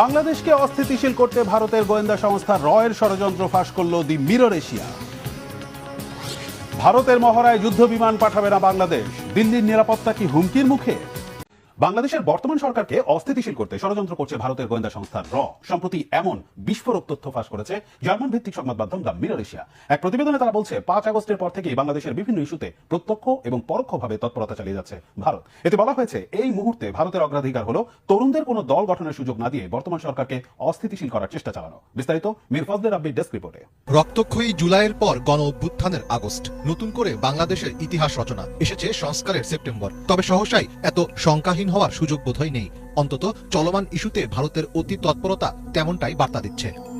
বাংলাদেশকে অস্থিতিশীল করতে ভারতের গোয়েন্দা সংস্থা রয়ের ষড়যন্ত্র ফাঁস করল দি মিরর এশিয়া। ভারতের মহড়ায় যুদ্ধ বিমান পাঠাবে না বাংলাদেশ। দিল্লির নিরাপত্তা কি হুমকির মুখে? বাংলাদেশের বর্তমান সরকারকে অস্থিতিশীল করতে ষড়যন্ত্র করছে ভারতের গোয়েন্দা সংস্থা র। সম্প্রতি এমন বিস্ফোরক তথ্য ফাঁস করেছে জার্মান ভিত্তিক সংবাদ মাধ্যম দ্য মিরর এশিয়া। এক প্রতিবেদনে তারা বলছে, পাঁচ আগস্টের পর থেকেই বাংলাদেশের বিভিন্ন ইস্যুতে প্রত্যক্ষ এবং পরোক্ষভাবে তৎপরতা চালিয়ে যাচ্ছে ভারত। এতে বলা হয়েছে, এই মুহূর্তে ভারতের অগ্রাধিকার হলো তরুণদের কোনো দল গঠনের সুযোগ না দিয়ে বর্তমান সরকারকে অস্থিতিশীল করার চেষ্টা চালানো। বিস্তারিত মির ফজলের আব্বির ডেস্ক রিপোর্টে। রক্তক্ষয়ী জুলাইয়ের পর গণ অভ্যুত্থানের আগস্ট। নতুন করে বাংলাদেশের ইতিহাস রচনা এসেছে সংস্কারের সেপ্টেম্বর। তবে সহসাই এত শঙ্কাহীন হওয়ার সুযোগ বোধহয় নেই। অন্তত চলমান ইস্যুতে ভারতের অতি তৎপরতা তেমনটাই বার্তা দিচ্ছে।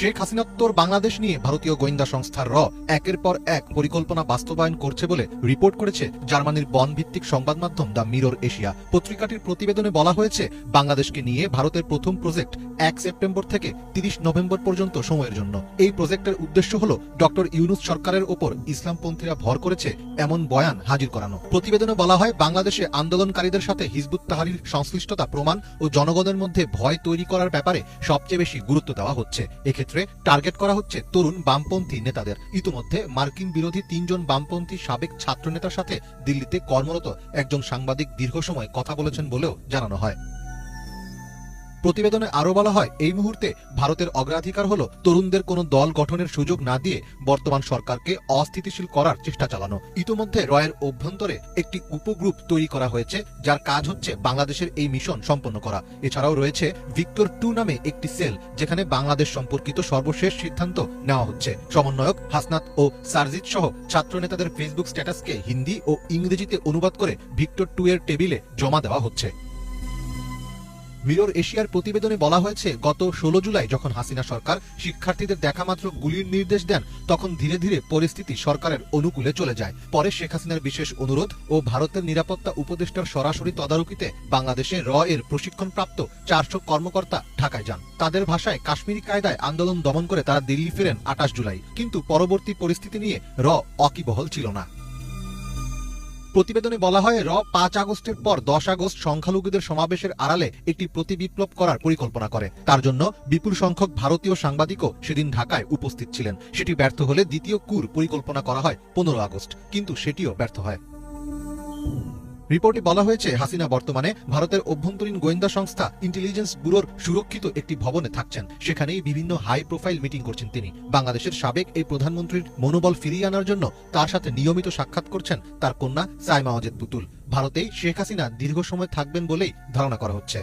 শেখ হাসিনাত্তর বাংলাদেশ নিয়ে ভারতীয় গোয়েন্দা সংস্থার র একের পর এক পরিকল্পনা বাস্তবায়ন করছে বলে রিপোর্ট করেছে জার্মানির বন ভিত্তিক সংবাদ মাধ্যম দ্য মিরর এশিয়া। পত্রিকাটির প্রতিবেদনে বলা হয়েছে, বাংলাদেশকে নিয়ে ভারতের প্রথম প্রজেক্ট এক সেপ্টেম্বর থেকে তিরিশ নভেম্বর পর্যন্ত সময়ের জন্য। এই প্রজেক্টের উদ্দেশ্য হল ডক্টর ইউনুস সরকারের ওপর ইসলামপন্থীরা ভর করেছে এমন বয়ান হাজির করানো। প্রতিবেদনে বলা হয়, বাংলাদেশে আন্দোলনকারীদের সাথে হিজবুত তাহারির সংশ্লিষ্টতা প্রমাণ ও জনগণের মধ্যে ভয় তৈরি করার ব্যাপারে সবচেয়ে বেশি গুরুত্ব দেওয়া হচ্ছে। এক্ষেত্রে টার্গেট করা হচ্ছে তরুণ বামপন্থী নেতাদের। ইতিমধ্যে মার্কিন বিরোধী তিনজন বামপন্থী সাবেক ছাত্র নেতার সাথে দিল্লিতে কর্মরত একজন সাংবাদিক দীর্ঘ সময় কথা বলেছেন বলেও জানানো হয়। প্রতিবেদনে আরও বলা হয়, এই মুহূর্তে ভারতের অগ্রাধিকার হল তরুণদের কোনো দল গঠনের সুযোগ না দিয়ে বর্তমান সরকারকে অস্থিতিশীল করার চেষ্টা চালানো। ইতোমধ্যে রয়ের অভ্যন্তরে একটি উপগ্রুপ তৈরি করা হয়েছে, যার কাজ হচ্ছে বাংলাদেশের এই মিশন সম্পন্ন করা। এছাড়াও রয়েছে ভিক্টর টু নামে একটি সেল, যেখানে বাংলাদেশ সম্পর্কিত সর্বশেষ সিদ্ধান্ত নেওয়া হচ্ছে। সমন্বয়ক হাসনাত ও সারজিৎ সহ ছাত্র নেতাদের ফেসবুক স্ট্যাটাসকে হিন্দি ও ইংরেজিতে অনুবাদ করে ভিক্টর টু এর টেবিলে জমা দেওয়া হচ্ছে। মিরর এশিয়ার প্রতিবেদনে বলা হয়েছে, গত ষোলো জুলাই যখন হাসিনা সরকার শিক্ষার্থীদের দেখামাত্র গুলির নির্দেশ দেন, তখন ধীরে ধীরে পরিস্থিতি সরকারের অনুকূলে চলে যায়। পরে শেখ হাসিনার বিশেষ অনুরোধ ও ভারতের নিরাপত্তা উপদেষ্টার সরাসরি তদারকিতে বাংলাদেশে র এর প্রশিক্ষণপ্রাপ্ত চারশো কর্মকর্তা ঢাকায় যান। তাদের ভাষায় কাশ্মীরি কায়দায় আন্দোলন দমন করে তারা দিল্লি ফেরেন আঠাশ জুলাই। কিন্তু পরবর্তী পরিস্থিতি নিয়ে র অকিবহল ছিল না। প্রতিবেদনে বলা হয়, র পাঁচ আগস্টের পর দশ আগস্ট সংখ্যালঘুদের সমাবেশের আড়ালে একটি প্রতিবিপ্লব করার পরিকল্পনা করে। তার জন্য বিপুল সংখ্যক ভারতীয় সাংবাদিকও সেদিন ঢাকায় উপস্থিত ছিলেন। সেটি ব্যর্থ হলে দ্বিতীয় কুর পরিকল্পনা করা হয় পনেরো আগস্ট, কিন্তু সেটিও ব্যর্থ হয়। রিপোর্টে বলা হয়েছে, হাসিনা বর্তমানে ভারতের অভ্যন্তরীণ গোয়েন্দা সংস্থা ইন্টেলিজেন্স ব্যুরোর সুরক্ষিত একটি ভবনে থাকছেন। সেখানেই বিভিন্ন হাই প্রোফাইল মিটিং করছেন তিনি। বাংলাদেশের সাবেক এই প্রধানমন্ত্রীর মনোবল ফিরিয়ে আনার জন্য তার সাথে নিয়মিত সাক্ষাৎ করছেন তার কন্যা সাইমা অজেদ পুতুল। ভারতেই শেখ হাসিনা দীর্ঘ সময় থাকবেন বলেই ধারণা করা হচ্ছে।